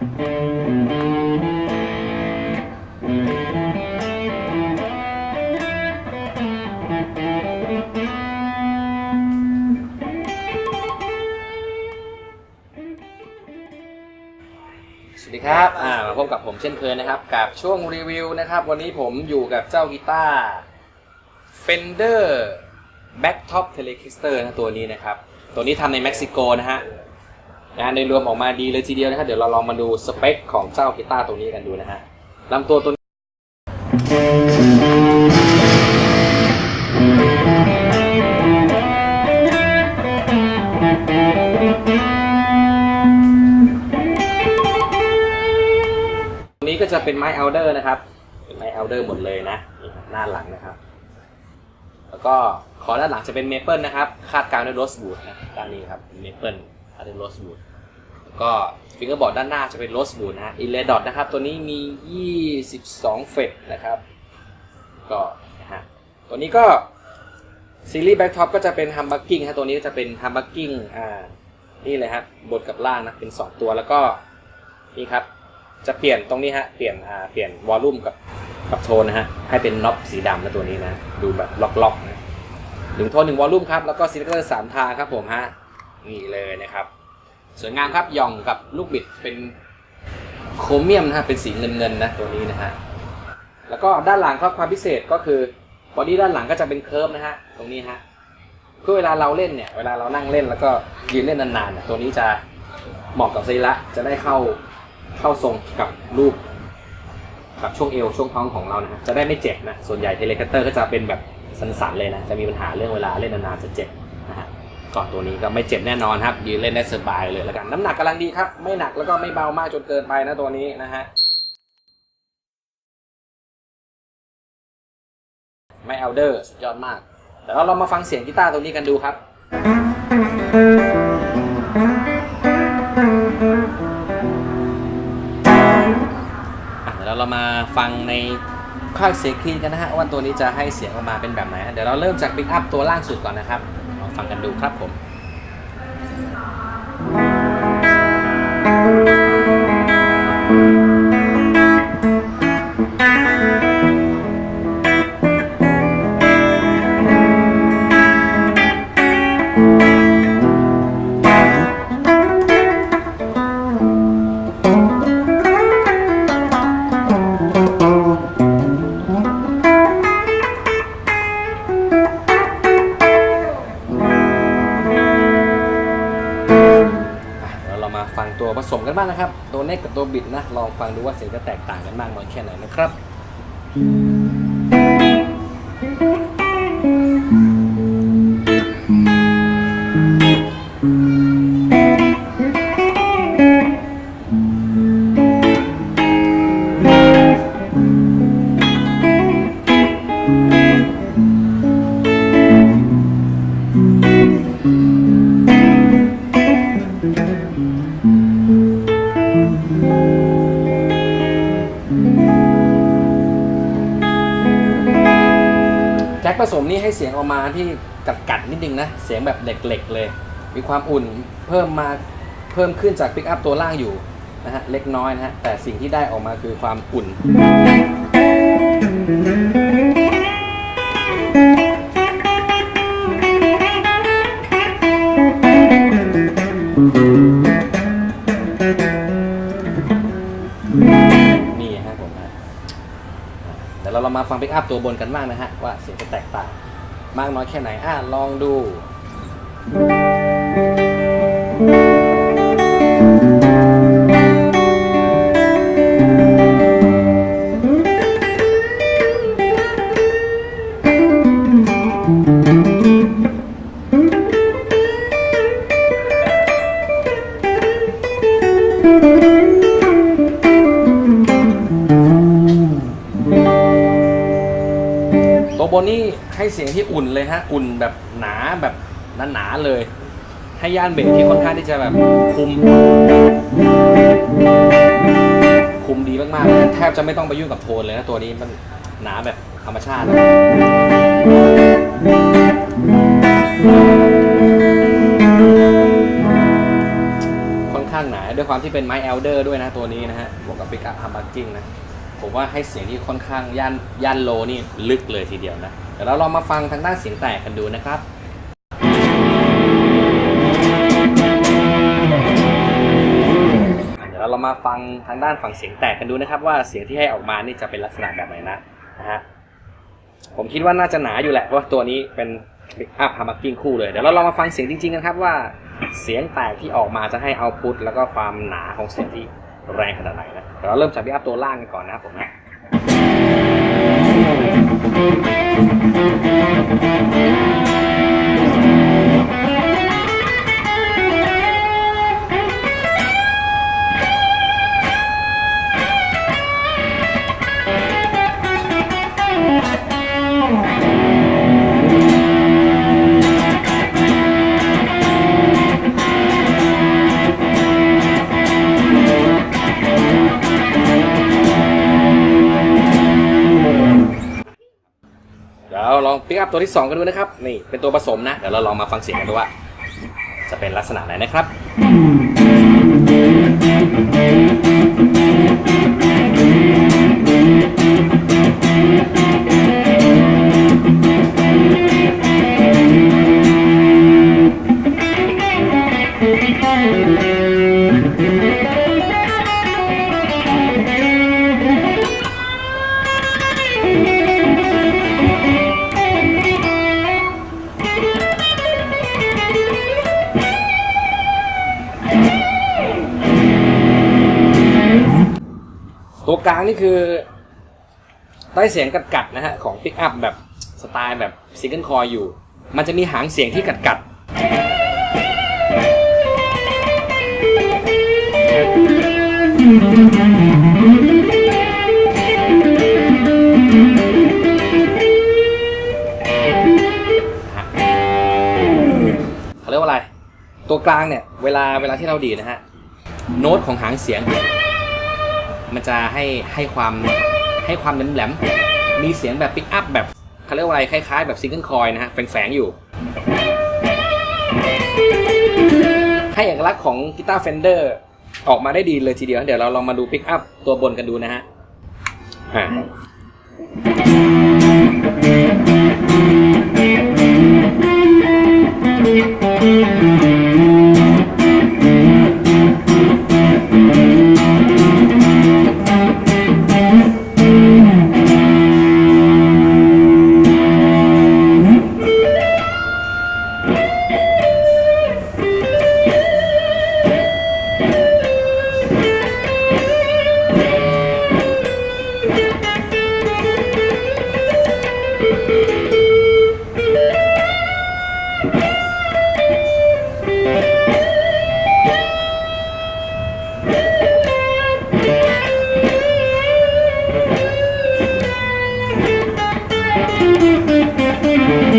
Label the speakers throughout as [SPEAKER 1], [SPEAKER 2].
[SPEAKER 1] สวัสดีครับ อ่า มาพบกับผมเช่นเคยนะครับ กับช่วงรีวิวนะครับ วันนี้ผมอยู่กับเจ้ากีตาร์ Fender Backtop Telecaster นะตัวนี้นะครับ ตัวนี้ทำในเม็กซิโกนะฮะ งานโดยรวมออกมาดีเลยทีเดียวนะครับ เดี๋ยวเราลองมาดูสเปคของเจ้ากีตาร์ตัวนี้กันดูนะฮะลำตัวตัวนี้ตัวนี้ก็จะเป็นไม้เอลเดอร์นะครับ เป็นไม้เอลเดอร์หมดเลยนะหน้าหลังนะครับ แล้วก็ขอด้านหลังจะเป็นเมเปิลนะครับ คาดกลางด้วยโรสบูดนะด้านนี้ครับเมเปิลคาดด้วยโรสบูด ก็ฟิงเกอร์บอร์ดด้านหน้าจะเป็นโรสบูดนะฮะอิเลดอทนะครับ ตัวนี้มี 22 เฟตนะครับ ก็นะฮะตัวนี้ก็ซีรีส์แบ็กท็อปก็จะเป็นฮัมบักกิ้งฮะตัวนี้ก็จะเป็นฮัมบักกิ้งอ่านี่เลยครับบนกับล่างนะเป็น 2 ตัวแล้วก็นี่ครับจะเปลี่ยนตรงนี้ฮะเปลี่ยนอ่าเปลี่ยนวอลลุ่มกับกับโทนนะฮะให้เป็นน็อปสีดำนะตัวนี้นะดูแบบล็อกๆนะหนึ่งโทนหนึ่งวอลลุ่มครับแล้วก็ซีเลคเตอร์สามทางครับผมฮะนี่เลยนะครับ สวยงามครับย่องกับลูกบิดเป็นโครเมียมนะฮะเป็นสีเงินเงินนะตัวนี้นะฮะแล้วก็ด้านหลังครับความพิเศษก็คือบอดี้ด้านหลังก็จะเป็นเคิร์ฟนะฮะตรงนี้ฮะคือเวลาเราเล่นเนี่ยเวลาเรานั่งเล่นแล้วก็ยืนเล่นนานๆเนี่ยตัวนี้จะเหมาะกับซีละจะได้เข้าเข้าทรงกับรูปกับช่วงเอวช่วงท้องของเรานะฮะจะได้ไม่เจ็บนะส่วนใหญ่เทเลคัตเตอร์ก็จะเป็นแบบสันๆเลยนะจะมีปัญหาเรื่องเวลาเล่นนานๆจะเจ็บนะฮะ ก่อนตัวนี้ก็ไม่เจ็บแน่นอนครับยืนเล่นได้สบายเลยแล้วกันน้ำหนักกำลังดีครับ ไม่หนักแล้วก็ไม่เบามากจนเกินไปนะตัวนี้นะฮะไม่เอลเดอร์สุดยอดมากเดี๋ยวเรามาฟังเสียงกีตาร์ตัวนี้กันดูครับเดี๋ยวเรามาฟังในค่ายเสียงคลีนกันนะฮะว่าตัวนี้จะให้เสียงออกมาเป็นแบบไหนเดี๋ยวเราเริ่มจากปิกอัพตัวล่างสุดก่อนนะครับ ฟังกันดูครับผม บ้างนะครับ ตัวเน็กกับตัวบิดนะ ลองฟังดูว่าเสียงจะแตกต่างกันมากน้อยแค่ไหนนะครับ ผสมนี่ให้เสียงออกมาที่กัดกัดนิดนึงนะ เสียงแบบเหล็กๆเลย มีความอุ่นเพิ่มมาเพิ่มขึ้นจากปิกอัพตัวล่างอยู่นะฮะเล็กน้อยนะฮะแต่สิ่งที่ได้ออกมาคือความอุ่น ฟังปิกอัพตัวบนกันบ้างนะฮะ ว่าเสียงจะแตกต่าง มากน้อยแค่ไหนอะลองดู เสียงที่อุ่นเลยฮะ อุ่นแบบหนาแบบหนาๆเลย ให้ย่านเบสที่ค่อนข้างที่จะแบบคุม คุมดีมากๆเลยแทบจะไม่ต้องไปยุ่งกับโทนเลยนะตัวนี้มันหนาแบบธรรมชาตินะค่อนข้างหนาด้วยความที่เป็นไม้เอลเดอร์ด้วยนะตัวนี้นะฮะบวกกับปิกอัพฮัมบักกิ้งนะ ผมว่าให้เสียงที่ค่อนข้างย่านย่านโลนี่ลึกเลยทีเดียวนะเดี๋ยวเราลองมาฟังทางด้านเสียงแตกกันดูนะครับเดี๋ยวเรามาฟังทางด้านฝั่งเสียงแตกกันดูนะครับ ว่าเสียงที่ให้ออกมานี่จะเป็นลักษณะแบบไหนนะนะฮะผมคิดว่าน่าจะหนาอยู่แหละเพราะตัวนี้เป็น Pick Up h a m m e r k i n g คู่เลยเดี๋ยวเราลองมาฟังเสียงจริงๆกันครับว่าเสียงแตกที่ออกมาจะให้เอาพุทแล้วก็ความหนาของเสียงที่แรงขนาดไหนนะ เดี๋ยวเราเริ่มจาก Pick Up ตัวล่างกันก่อนนะครับผมนะ ตัวที่ 2 กันดูนะครับ นี่เป็นตัวผสมนะ เดี๋ยวเราลองมาฟังเสียงกันดูว่า จะเป็นลักษณะไหนนะครับ ตัวกลางนี่คือ ได้เสียงกัดๆนะฮะของ Pick Up แบบสไตล์แบบซิงเกิลคอยอยู่ มันจะมีหางเสียงที่กัดๆเขาเรียกว่าอะไรตัวกลางเนี่ยเวลาเวลาที่เราดีนะฮะ โน้ตของหางเสียง มันจะให้ให้ความให้ความแหลมแหลมๆมีเสียงแบบปิกอัพแบบเขาเรียกว่าอะไรคล้ายๆ แบบซิงเกิลคอยนะฮะแฝงๆอยู่ให้เอกลักษณ์ของกีตาร์เฟนเดอร์ออกมาได้ดีเลยทีเดียว เดี๋ยวเราลองมาดูปิกอัพตัวบนกันดูนะฮะอ่า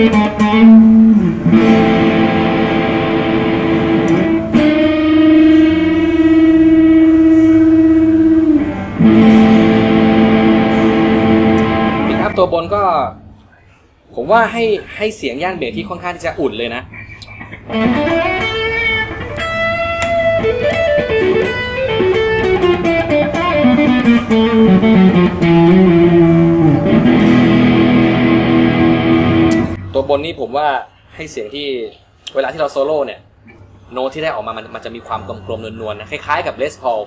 [SPEAKER 1] ปิกอัพตัวบนก็ ผมว่าให้ให้เสียงย่านเบสที่ค่อนข้างที่จะอุ่นเลยนะตัว นนี่ผมว่าให้เสียงที่เวลาที่เราโซโล่เนี่ย โน้ตที่ได้ออกมามันมันจะมีความกลมๆนวลๆนะคล้ายๆกับเลสพอล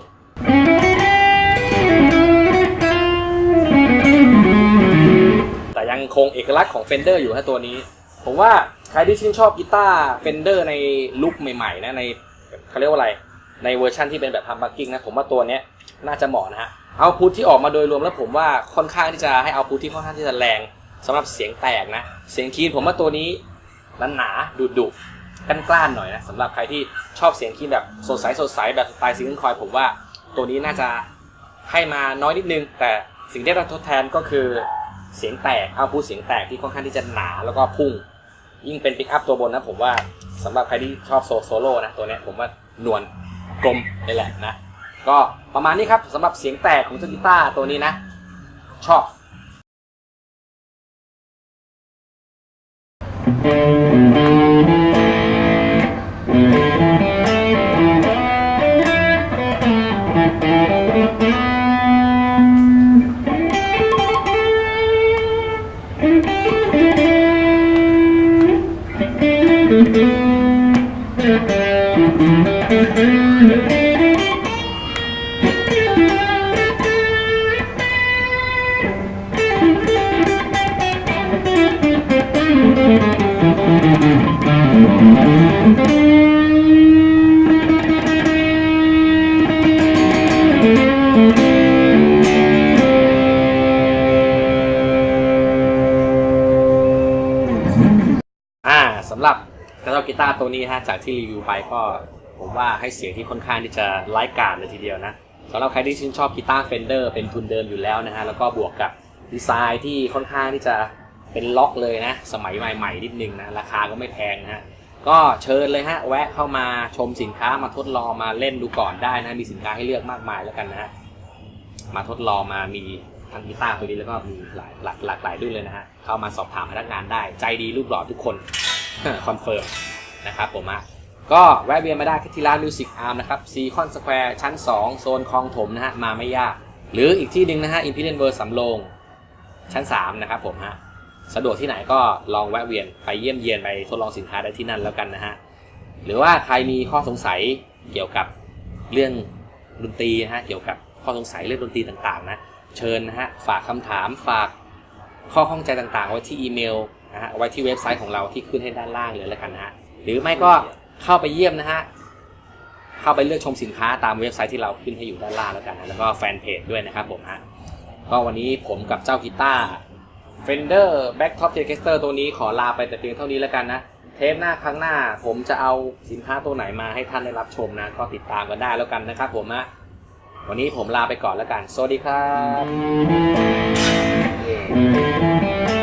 [SPEAKER 1] แต่ยังคงเอกลักษณ์ของ Fender อยู่ฮะตัวนี้ ผมว่าใครที่ชื่นชอบกีตาร์ Fender ในลุคใหม่ๆนะในเขาเรียกว่าอะไร ในเวอร์ชันที่เป็นแบบฮัมบักกิ้งนะผมว่าตัวเนี้ยน่าจะเหมาะนะฮะเอาพุทที่ออกมาโดยรวมแล้วผมว่าค่อนข้างที่จะให้เอาพุทที่ค่อนข้างที่จะแรง สำหรับเสียงแตกนะ เสียงคีนผมว่าตัวนี้หนาดุดุๆกล้านๆหน่อยนะสำหรับใครที่ชอบเสียงคีนแบบสดใสสดใสแบบสไตล์ซิงเกิลคอยผมว่าตัวนี้น่าจะให้มาน้อยนิดนึง แต่สิ่งที่เราทดแทนก็คือเสียงแตกเอาพุทเสียงแตกที่ค่อนข้างที่จะหนาแล้วก็พุ่ง ยิ่งเป็นปิกอัพตัวบนนะผมว่าสำหรับใครที่ชอบโซโซโล่นะตัวนี้ผมว่านวลกลมนี่แหละนะ ก็ประมาณนี้ครับสำหรับเสียงแตกของเจ้ากีตาร์ตัวนี้นะ ชอบ
[SPEAKER 2] Thank
[SPEAKER 1] you. รับกีตาร์ตัวนี้ฮะจากที่รีวิวไปก็ผมว่าให้เสียงที่ค่อนข้างที่จะไร้กาดเลยทีเดียวนะสำหรับใครที่ชื่นชอบกีตาร์เฟนเดอร์เป็นทุนเดิมอยู่แล้วนะฮะแล้วก็บวกกับดีไซน์ที่ค่อนข้างที่จะเป็นล็อกเลยนะ สมัยใหม่ๆนิดนึงนะ ราคาก็ไม่แพงนะฮะก็เชิญเลยฮะ แวะเข้ามาชมสินค้ามาทดลองมาเล่นดูก่อนได้นะ มีสินค้าให้เลือกมากมายแล้วกันนะฮะมาทดลองมามีทั้งกีตาร์ตัวนี้แล้วก็มีหลายหลากหลากหลายรุ่นเลยนะฮะเข้ามาสอบถามพนักงานได้ใจดีรูปหล่อทุกคน คอนเฟิร์มนะครับผมอะก็แวะเวียนมาได้ที่ร้าน Music Arm นะครับซีคอนสแควร์ชั้น 2 โซนคลองถมนะฮะมาไม่ยาก หรืออีกที่หนึ่งนะฮะ Imperial World สำโรงชั้น 3 นะครับผมฮะสะดวกที่ไหนก็ลองแวะเวียนไปเยี่ยมเยียนไปทดลองสินค้าได้ที่นั่นแล้วกันนะฮะหรือว่าใครมีข้อสงสัยเกี่ยวกับเรื่องดนตรีนะฮะเกี่ยวกับข้อสงสัยเรื่องดนตรีต่างๆนะเชิญนะฮะฝากคำถามฝากข้อข้องใจต่างๆ ไว้ที่อีเมล นะฮะไว้ที่เว็บไซต์ของเราที่ขึ้นให้ด้านล่างเลยแล้วกันนะฮะหรือไม่ก็เข้าไปเยี่ยมนะฮะเข้าไปเลือกชมสินค้าตามเว็บไซต์ที่เราขึ้นให้อยู่ด้านล่างแล้วกันนะแล้วก็แฟนเพจด้วยนะครับผมฮะก็วันนี้ผมกับเจ้ากีตาร์ Fender Backtop Telecaster ตัวนี้ขอลาไปแต่เพียงเท่านี้แล้วกันนะเทปหน้าครั้งหน้าผมจะเอาสินค้าตัวไหนมาให้ท่านได้รับชมนะ ก็ติดตามกันได้แล้วกันนะครับผมนะวันนี้ผมลาไปก่อนแล้วกัน สวัสดีครับ